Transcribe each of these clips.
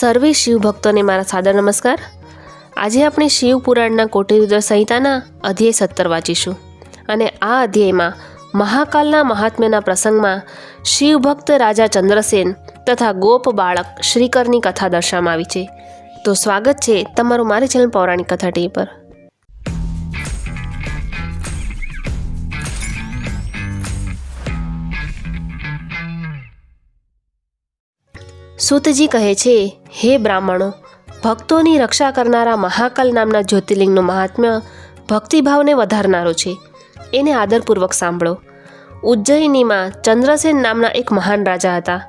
સર્વે શિવભક્તોને મારા સાદર નમસ્કાર. આજે આપણે શિવ પુરાણના કોટિરુદ્ર સંહિતાના અધ્યાય સત્તર વાંચીશું. અને આ અધ્યાયમાં મહાકાલના મહાત્મ્યના પ્રસંગમાં શિવભક્ત રાજા ચંદ્રસેન તથા ગોપ બાળક શ્રીકરની કથા દર્શાવવામાં આવી છે. તો સ્વાગત છે તમારું મારી ચેનલ પૌરાણિક કથા ટી પર. સુતજી કહે છે, હે બ્રાહ્મણો, ભક્તોની રક્ષા કરનારા મહાકાલ નામના જ્યોતિર્લિંગનું મહાત્મ્ય ભક્તિભાવને વધારનારો છે. એને આદરપૂર્વક સાંભળો. ઉજ્જૈનીમાં ચંદ્રસેન નામના એક મહાન રાજા હતા,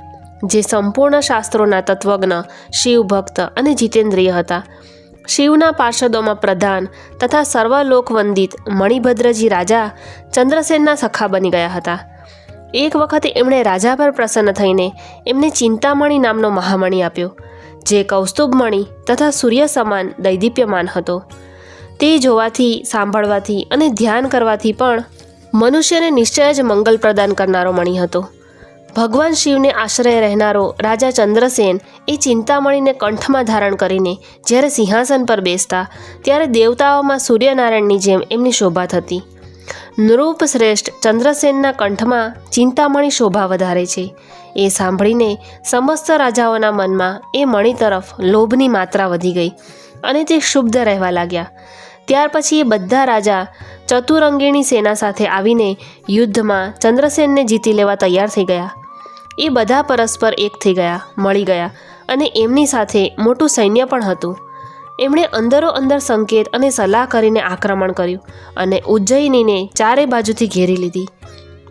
જે સંપૂર્ણ શાસ્ત્રોના તત્વજ્ઞ શિવભક્ત અને જીતેન્દ્રિય હતા. શિવના પાર્ષદોમાં પ્રધાન તથા સર્વલોકવંદિત મણિભદ્રજી રાજા ચંદ્રસેનના સખા બની ગયા હતા. એક વખતે એમણે રાજા પર પ્રસન્ન થઈને એમને ચિંતામણી નામનો મહામણી આપ્યો, જે કૌસ્તુભમણી તથા સૂર્ય સમાન દૈદીપ્યમાન હતો. તે જોવાથી, સાંભળવાથી અને ધ્યાન કરવાથી પણ મનુષ્યને નિશ્ચય જ મંગલ પ્રદાન કરનારો મણી હતો. ભગવાન શિવને આશ્રય રહેનારો રાજા ચંદ્રસેન એ ચિંતામણીને કંઠમાં ધારણ કરીને જ્યારે સિંહાસન પર બેસતા, ત્યારે દેવતાઓમાં સૂર્યનારાયણની જેમ એમની શોભા થતી. નૃપ શ્રેષ્ઠ ચંદ્રસેનના કંઠમાં ચિંતામણી શોભા વધારે છે. એ સાંભળીને સમસ્ત રાજાઓના મનમાં એ મણી તરફ લોભની માત્રા વધી ગઈ અને તે ક્ષુબ્ધ રહેવા લાગ્યા. ત્યાર પછી એ બધા રાજા ચતુરંગીણી સેના સાથે આવીને યુદ્ધમાં ચંદ્રસેનને જીતી લેવા તૈયાર થઈ ગયા. એ બધા પરસ્પર એક થઈ ગયા, મળી ગયા અને એમની સાથે મોટું સૈન્ય પણ હતું. એમણે અંદરો અંદર સંકેત અને સલાહ કરીને આક્રમણ કર્યું અને ઉજ્જૈનીને ચારે બાજુથી ઘેરી લીધી.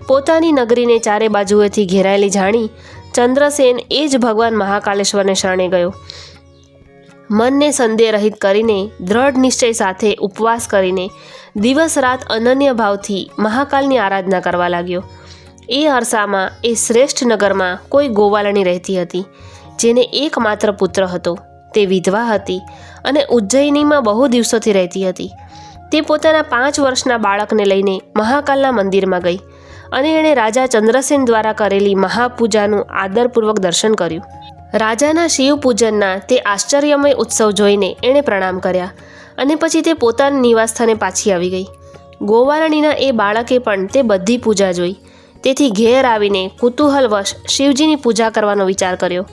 પોતાની નગરીને ચારે બાજુએથી ઘેરાયેલી જાણી ચંદ્રસેન એ જ ભગવાન મહાકાલેશ્વરને શરણે ગયો. મનને સંદેહ રહિત કરીને, દ્રઢ નિશ્ચય સાથે ઉપવાસ કરીને દિવસ રાત અનન્ય ભાવથી મહાકાલની આરાધના કરવા લાગ્યો. એ અરસામાં, એ શ્રેષ્ઠ નગરમાં કોઈ ગોવાલણી રહેતી હતી, જેને એકમાત્ર પુત્ર હતો. તે વિધવા હતી અને ઉજ્જૈનીમાં બહુ દિવસોથી રહેતી હતી. તે પોતાના પાંચ વર્ષના બાળકને લઈને મહાકાલના મંદિરમાં ગઈ અને એણે રાજા ચંદ્રસેન દ્વારા કરેલી મહાપૂજાનું આદરપૂર્વક દર્શન કર્યું. રાજાના શિવ પૂજનના તે આશ્ચર્યમય ઉત્સવ જોઈને એણે પ્રણામ કર્યા અને પછી તે પોતાના નિવાસસ્થાને પાછી આવી ગઈ. ગોવાળણીના એ બાળકે પણ તે બધી પૂજા જોઈ. તેથી ઘેર આવીને કુતૂહલવશ શિવજીની પૂજા કરવાનો વિચાર કર્યો.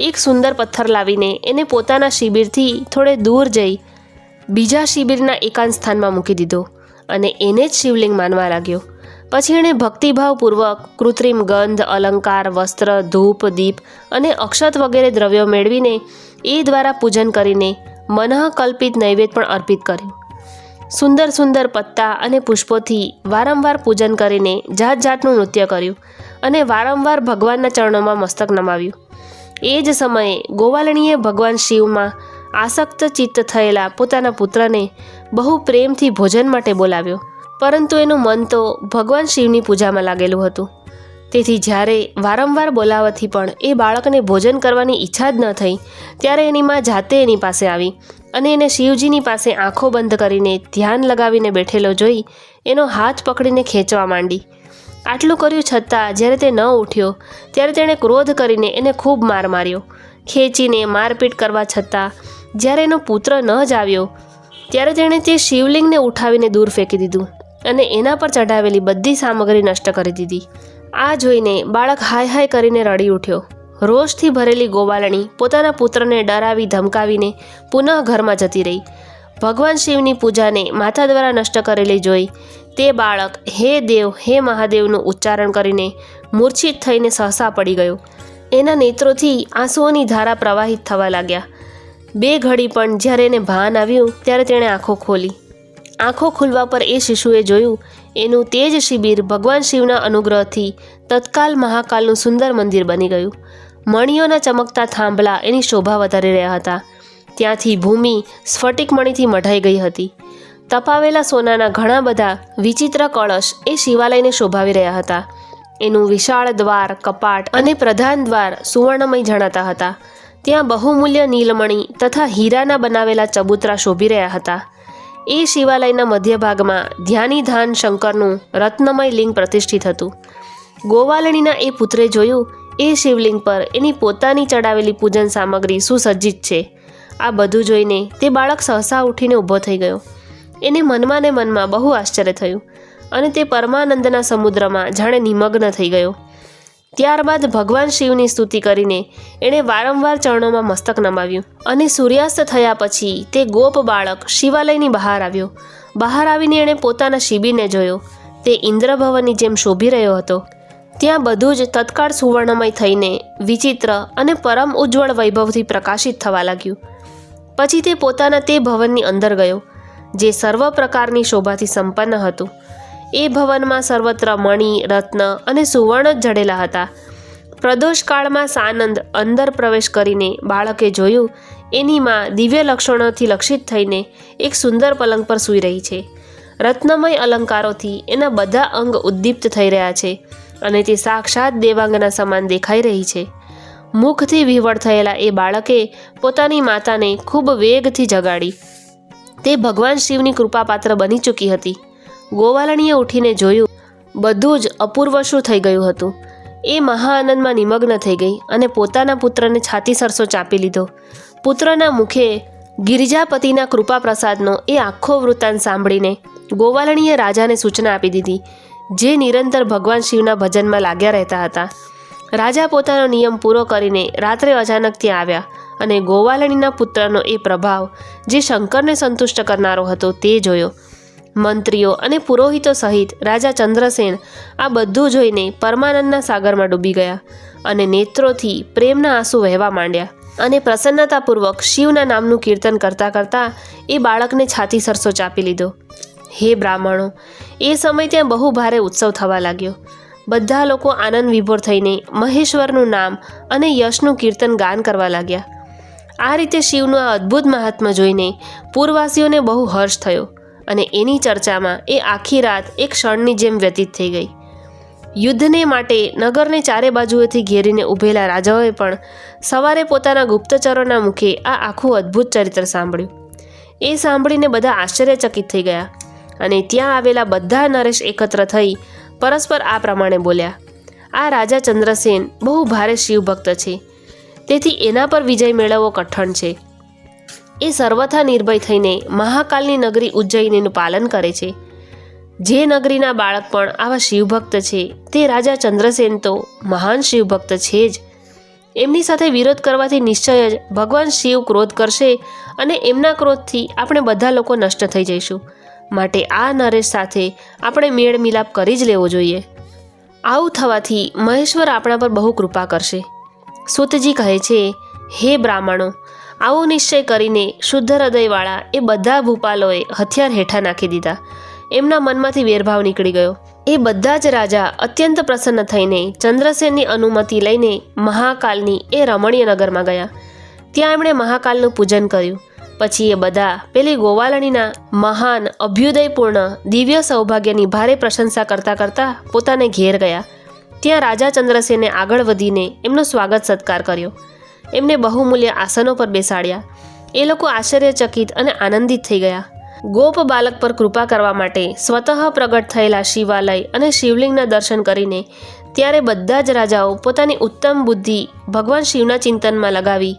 એક સુંદર પથ્થર લાવીને એને પોતાના શિબિરથી થોડે દૂર જઈ બીજા શિબિરના એકાંત સ્થાનમાં મૂકી દીધો અને એને જ શિવલિંગ માનવા લાગ્યો. પછી એણે ભક્તિભાવપૂર્વક કૃત્રિમ ગંધ, અલંકાર, વસ્ત્ર, ધૂપ, દીપ અને અક્ષત વગેરે દ્રવ્યો મેળવીને એ દ્વારા પૂજન કરીને મનઃકલ્પિત નૈવેદ્ય પણ અર્પિત કર્યું. સુંદર સુંદર પત્તા અને પુષ્પોથી વારંવાર પૂજન કરીને જાત જાતનું નૃત્ય કર્યું અને વારંવાર ભગવાનના ચરણોમાં મસ્તક નમાવ્યું. એ જ સમયે ગોવાલણીએ ભગવાન શિવમાં આસક્ત ચિત્ત થયેલા પોતાના પુત્રને બહુ પ્રેમથી ભોજન માટે બોલાવ્યો. પરંતુ એનું મન તો ભગવાન શિવની પૂજામાં લાગેલું હતું. તેથી જ્યારે વારંવાર બોલાવાથી પણ એ બાળકને ભોજન કરવાની ઈચ્છા જ ન થઈ, ત્યારે એની માં જાતે એની પાસે આવી અને એને શિવજીની પાસે આંખો બંધ કરીને ધ્યાન લગાવીને બેઠેલો જોઈ એનો હાથ પકડીને ખેંચવા માંડી. આટલું કર્યું છતાં જ્યારે તે ન ઉઠ્યો, ત્યારે તેણે ક્રોધ કરીને એને ખૂબ માર માર્યો. ખેંચીને મારપીટ કરવા છતાં, જ્યારે એનો પુત્ર ન જ આવ્યો, ત્યારે તેણે તે શિવલિંગને ઉઠાવીને દૂર ફેંકી દીધું અને એના પર ચઢાવેલી બધી સામગ્રી નષ્ટ કરી દીધી. આ જોઈને બાળક હાય હાય કરીને રડી ઉઠ્યો. રોષથી ભરેલી ગોવાલણી પોતાના પુત્રને ડરાવી ધમકાવીને પુનઃ ઘરમાં જતી રહી. ભગવાન શિવની પૂજાને માથા દ્વારા નષ્ટ કરેલી જોઈ તે બાળક હે દેવ, હે મહાદેવનું ઉચ્ચારણ કરીને મૂર્છિત થઈને સહસા પડી ગયો. એના નેત્રોથી આંસુઓની ધારા પ્રવાહિત થવા લાગ્યા. બે ઘડી પણ જ્યારે એને ભાન આવ્યું ત્યારે તેણે આંખો ખોલી. આંખો ખુલવા પર એ શિશુએ જોયું, એનું તે જ શિબિર ભગવાન શિવના અનુગ્રહથી તત્કાલ મહાકાલનું સુંદર મંદિર બની ગયું. મણીઓના ચમકતા થાંભલા એની શોભા વધારી રહ્યા હતા. ત્યાંથી ભૂમિ સ્ફટિકમણીથી મઢાઈ ગઈ હતી. તપાવેલા સોનાના ઘણા બધા વિચિત્ર કળશ એ શિવાલયને શોભાવી રહ્યા હતા. એનું વિશાળ દ્વાર, કપાટ અને પ્રધાન દ્વાર સુવર્ણમય જણાતા હતા. ત્યાં બહુમૂલ્ય નીલમણી તથા હીરાના બનાવેલા ચબૂતરા શોભી રહ્યા હતા. એ શિવાલયના મધ્ય ભાગમાં ધ્યાનીધાન શંકરનું રત્નમય લિંગ પ્રતિષ્ઠિત હતું. ગોવાલણીના એ પુત્રે જોયું, એ શિવલિંગ પર એની પોતાની ચડાવેલી પૂજન સામગ્રી સુસજ્જિત છે. આ બધું જોઈને તે બાળક સહસા ઉઠીને ઊભો થઈ ગયો. એને મનમાં ને મનમાં બહુ આશ્ચર્ય થયું અને તે પરમાનંદના સમુદ્રમાં જાણે નિમગ્ન થઈ ગયો. ત્યારબાદ ભગવાન શિવની સ્તુતિ કરીને એણે વારંવાર ચરણોમાં મસ્તક નમાવ્યું અને સૂર્યાસ્ત થયા પછી તે ગોપ બાળક શિવાલયની બહાર આવ્યો. બહાર આવીને એણે પોતાના શિબિરને જોયો. તે ઇન્દ્રભવનની જેમ શોભી રહ્યો હતો. ત્યાં બધું જ તત્કાળ સુવર્ણમય થઈને વિચિત્ર અને પરમ ઉજ્જવળ વૈભવથી પ્રકાશિત થવા લાગ્યું. પછી તે પોતાના તે ભવનની અંદર ગયો, જે સર્વ પ્રકારની શોભાથી સંપન્ન હતું. એ ભવનમાં સર્વત્ર મણિ, રત્ન અને સુવર્ણ જ જડેલા હતા. પ્રદોષકાળમાં સાનંદ અંદર પ્રવેશ કરીને બાળકે જોયું, એની માં દિવ્ય લક્ષણોથી લક્ષિત થઈને એક સુંદર પલંગ પર સૂઈ રહી છે. રત્નમય અલંકારોથી એના બધા અંગ ઉદ્દીપ્ત થઈ રહ્યા છે અને તે સાક્ષાત દેવાંગના સમાન દેખાઈ રહી છે. મુખથી વિહવળ થયેલા એ બાળકે પોતાની માતાને ખૂબ વેગથી જગાડી. તે ભગવાન શિવની કૃપાપાત્ર બની ચૂકી હતી. ગોવાલણીએ ઉઠીને જોયું, બધું જ અપૂર્વ શું થઈ ગયું હતું? એ મહાઆનંદમાં નિમગ્ન થઈ ગઈ અને પોતાના પુત્રને છાતી સરસો ચાપી લીધો. પુત્રના મુખે ગિરિજાપતિના કૃપા પ્રસાદનો એ આખો વૃત્તાંત સાંભળીને ગોવાલણીએ રાજાને સૂચના આપી દીધી, જે નિરંતર ભગવાન શિવના ભજનમાં લાગ્યા રહેતા હતા. રાજા પોતાનો નિયમ પૂરો કરીને રાત્રે અચાનક ત્યાં આવ્યા અને ગોવાલણીના પુત્રનો એ પ્રભાવ, જે શંકરને સંતુષ્ટ કરનારો હતો તે જોયો. મંત્રીઓ અને પુરોહિતો સહિત રાજા ચંદ્રસેન આ બધું જોઈને પરમાનંદના સાગરમાં ડૂબી ગયા અને નેત્રોથી પ્રેમના આંસુ વહેવા માંડ્યા અને પ્રસન્નતાપૂર્વક શિવના નામનું કીર્તન કરતાં કરતાં એ બાળકને છાતી સરસો ચાપી લીધો. હે બ્રાહ્મણો, એ સમય ત્યાં બહુ ભારે ઉત્સવ થવા લાગ્યો. બધા લોકો આનંદ વિભોર થઈને મહેશ્વરનું નામ અને યશનું કીર્તન ગાન કરવા લાગ્યા. આ રીતે શિવનું આ અદ્ભુત મહાત્મા જોઈને પૂરવાસીઓને બહુ હર્ષ થયો અને એની ચર્ચામાં એ આખી રાત એક ક્ષણની જેમ વ્યતીત થઈ ગઈ. યુદ્ધને માટે નગરને ચારે બાજુએથી ઘેરીને ઊભેલા રાજાઓએ પણ સવારે પોતાના ગુપ્તચરોના મુખે આ આખું અદ્ભુત ચરિત્ર સાંભળ્યું. એ સાંભળીને બધા આશ્ચર્યચકિત થઈ ગયા અને ત્યાં આવેલા બધા નરેશ એકત્ર થઈ પરસ્પર આ પ્રમાણે બોલ્યા, આ રાજા ચંદ્રસેન બહુ ભારે શિવભક્ત છે. તેથી એના પર વિજય મેળવવો કઠણ છે. એ સર્વથા નિર્ભય થઈને મહાકાલની નગરી ઉજ્જૈનીનું પાલન કરે છે. જે નગરીના બાળક પણ આવા શિવભક્ત છે, તે રાજા ચંદ્રસેન તો મહાન શિવભક્ત છે જ. એમની સાથે વિરોધ કરવાથી નિશ્ચય જ ભગવાન શિવ ક્રોધ કરશે અને એમના ક્રોધથી આપણે બધા લોકો નષ્ટ થઈ જઈશું. માટે આ નરેશ સાથે આપણે મેળ મિલાપ કરી જ લેવો જોઈએ. આવું થવાથી મહેશ્વર આપણા પર બહુ કૃપા કરશે. સુતજી કહે છે, હે બ્રાહ્મણો, આવો નિશ્ચય કરીને શુદ્ધ હૃદયવાળા એ બધા ભૂપાલોએ હથિયાર હેઠા નાખી દીધા. એમના મનમાંથી વેરભાવ નીકળી ગયો. એ બધા જ રાજા અત્યંત પ્રસન્ન થઈને ચંદ્રસેનની અનુમતિ લઈને મહાકાલની એ રમણીય નગરમાં ગયા. ત્યાં એમણે મહાકાલનું પૂજન કર્યું. પછી એ બધા પેલી ગોવાલણીના મહાન, અભ્યુદયપૂર્ણ, દિવ્ય સૌભાગ્યની ભારે પ્રશંસા કરતાં કરતાં પોતાને ઘેર ગયા. ત્યાં રાજા ચંદ્રસેને આગળ વધીને એમનો સ્વાગત સત્કાર કર્યો. એમને બહુમૂલ્ય આસનો પર બેસાડ્યા. એ લોકો આશ્ચર્યચકિત અને આનંદિત થઈ ગયા. ગોપ બાલક પર કૃપા કરવા માટે સ્વતઃ પ્રગટ થયેલા શિવાલય અને શિવલિંગના દર્શન કરીને ત્યારે બધા જ રાજાઓ પોતાની ઉત્તમ બુદ્ધિ ભગવાન શિવના ચિંતનમાં લગાવી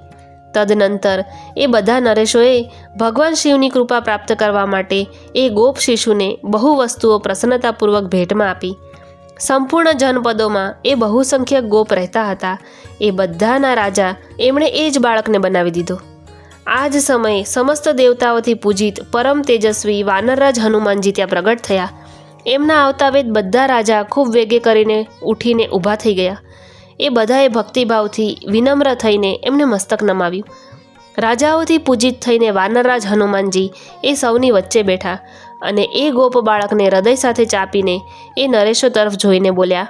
તદનંતર એ બધા નરેશોએ ભગવાન શિવની કૃપા પ્રાપ્ત કરવા માટે એ ગોપ શિશુને બહુ વસ્તુઓ પ્રસન્નતાપૂર્વક ભેટમાં આપી. સંપૂર્ણ જનપદોમાં એ બહુસંખ્યક ગોપ રહેતા હતા. એ બધાના રાજા એમણે એ જ બાળકને બનાવી દીધો. આ જ સમયે સમસ્ત દેવતાઓથી પૂજિત પરમ તેજસ્વી વાનરરાજ હનુમાનજી ત્યાં પ્રગટ થયા. એમના આવતા વેદ બધા રાજા ખૂબ વેગે કરીને ઉઠીને ઊભા થઈ ગયા. એ બધાએ ભક્તિભાવથી વિનમ્ર થઈને એમને મસ્તક નમાવ્યું. રાજાઓથી પૂજિત થઈને વાનરરાજ હનુમાનજી એ સૌની વચ્ચે બેઠા અને એ ગોપ બાળકને હૃદય સાથે ચાપીને એ નરેશો તરફ જોઈને બોલ્યા,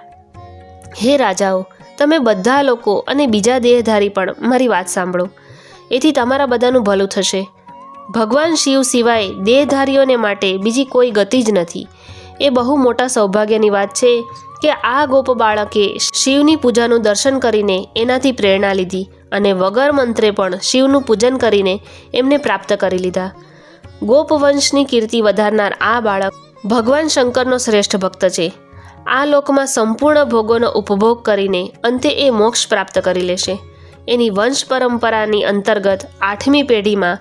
હે રાજાઓ, તમે બધા લોકો અને બીજા દેહધારી પણ મારી વાત સાંભળો. એથી તમારા બધાનું ભલું થશે. ભગવાન શિવ સિવાય દેહધારીઓને માટે બીજી કોઈ ગતિ જ નથી. એ બહુ મોટા સૌભાગ્યની વાત છે કે આ ગોપ બાળકે શિવની પૂજાનું દર્શન કરીને એનાથી પ્રેરણા લીધી અને વગર મંત્રે પણ શિવનું પૂજન કરીને એમને પ્રાપ્ત કરી લીધા. ગોપવંશની કીર્તિ વધારનાર આ બાળક ભગવાન શંકરનો શ્રેષ્ઠ ભક્ત છે. આ લોકમાં સંપૂર્ણ ભોગોનો ઉપભોગ કરીને અંતે એ મોક્ષ પ્રાપ્ત કરી લેશે. એની વંશ પરંપરાની અંતર્ગત આઠમી પેઢીમાં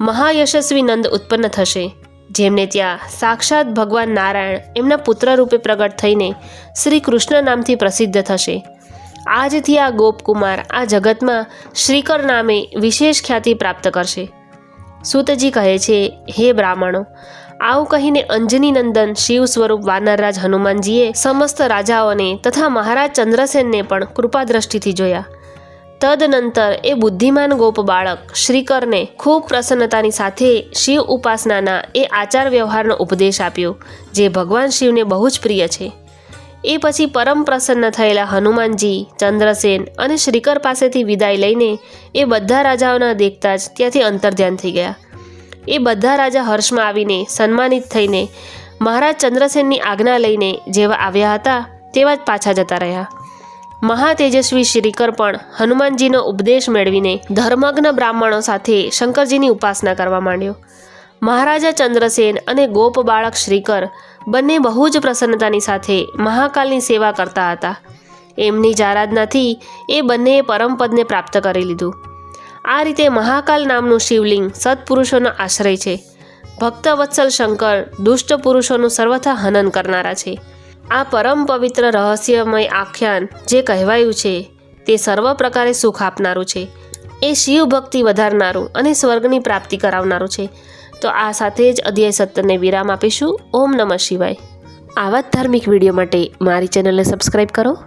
મહાયશસ્વી નંદ ઉત્પન્ન થશે. જેમને ત્યાં સાક્ષાત ભગવાન નારાયણ એમના પુત્ર રૂપે પ્રગટ થઈને શ્રી કૃષ્ણ નામથી પ્રસિદ્ધ થશે. આજથી આ ગોપકુમાર આ જગતમાં શ્રીકર નામે વિશેષ ખ્યાતિ પ્રાપ્ત કરશે. સૂતજી કહે છે, હે બ્રાહ્મણો, આવું કહીને અંજની નંદન શિવ સ્વરૂપ વાનરરાજ હનુમાનજીએ સમસ્ત રાજાઓને તથા મહારાજ ચંદ્રસેનને પણ કૃપા દ્રષ્ટિથી જોયા. તદનંતર એ બુદ્ધિમાન ગોપ બાળક શ્રીકરને ખૂબ પ્રસન્નતાની સાથે શિવ ઉપાસનાના એ આચાર વ્યવહારનો ઉપદેશ આપ્યો, જે ભગવાન શિવને બહુ જ પ્રિય છે. એ પછી પરમ પ્રસન્ન થયેલા હનુમાનજી, ચંદ્રસેન અને શ્રીકર પાસેથી વિદાય લઈને એ બધા રાજાઓના દેખતા જ ત્યાંથી અંતર્ધ્યાન થઈ ગયા. એ બધા રાજા હર્ષમાં આવીને સન્માનિત થઈને મહારાજ ચંદ્રસેનની આજ્ઞા લઈને જેવા આવ્યા હતા, તેવા જ પાછા જતા રહ્યા. મહાતેજસ્વી શ્રીકર પણ હનુમાનજીનો ઉપદેશ મેળવીને ધર્મજ્ઞ બ્રાહ્મણો સાથે શંકરજીની ઉપાસના કરવા માંડ્યો. મહારાજા ચંદ્રસેન અને ગોપ બાળક શ્રીકર બંને બહુ જ પ્રસન્નતાની સાથે મહાકાલની સેવા કરતા હતા. એમની જ આરાધનાથી એ બંનેએ પરમપદને પ્રાપ્ત કરી લીધું. આ રીતે મહાકાલ નામનું શિવલિંગ સત્પુરુષોનો આશ્રય છે. ભક્તવત્સલ શંકર દુષ્ટ પુરુષોનું સર્વથા હનન કરનારા છે. આ પરમ પવિત્ર રહસ્યમય આખ્યાન જે કહેવાયું છે, તે સર્વ પ્રકારે સુખ આપનારું છે. એ શિવ ભક્તિ વધારનારું અને સ્વર્ગની પ્રાપ્તિ કરાવનારું છે. તો આ સાથે જ અધ્યાય સત્તરને વિરામ આપીશું. ઓમ નમઃ શિવાય. આવા જ ધાર્મિક વીડિયો માટે મારી ચેનલને સબસ્ક્રાઈબ કરો.